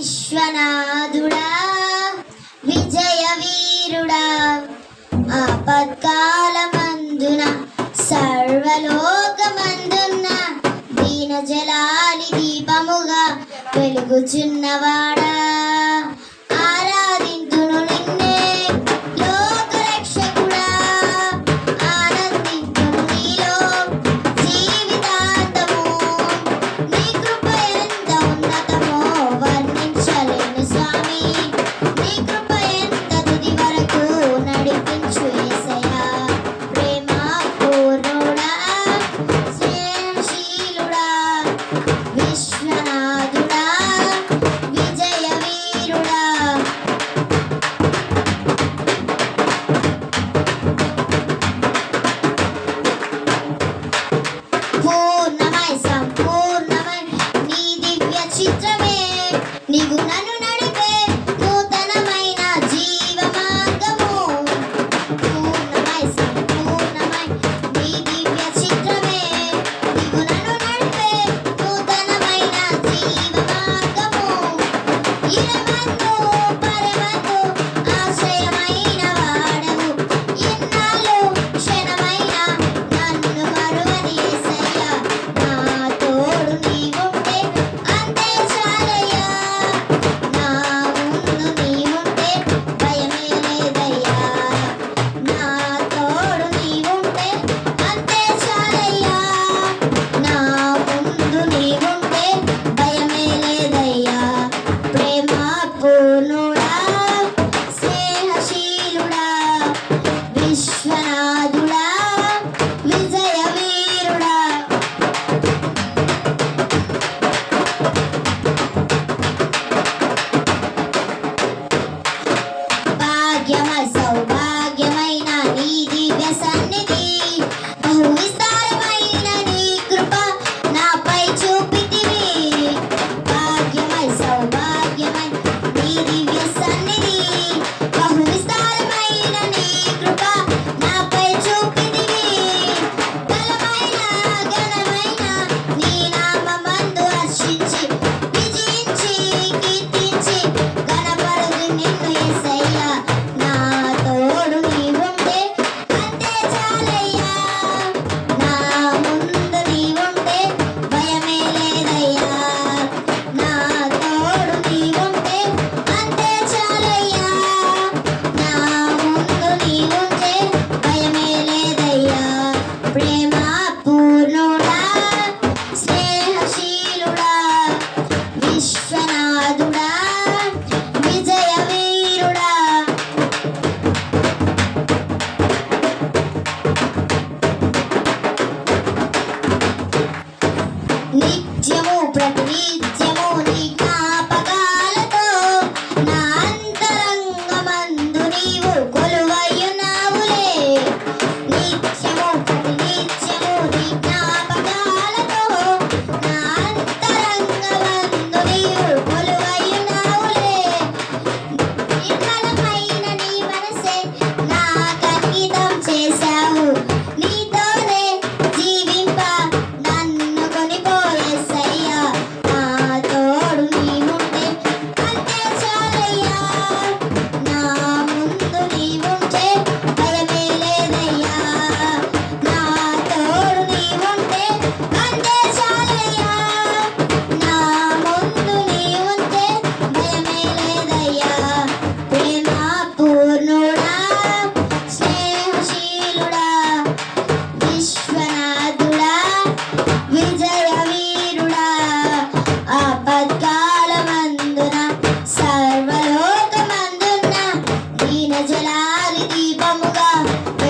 విశ్వనాథుడా విజయ వీరుడా ఆపత్కాలమందున సర్వలోకమందున్న దీన జలాలి దీపముగా వెలుగుచున్నవాడా.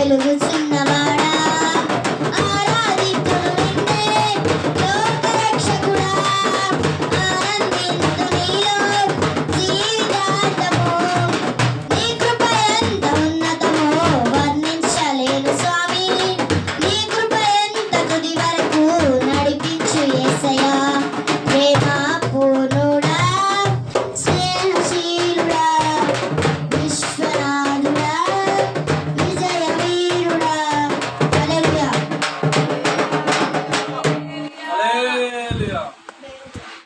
I love it so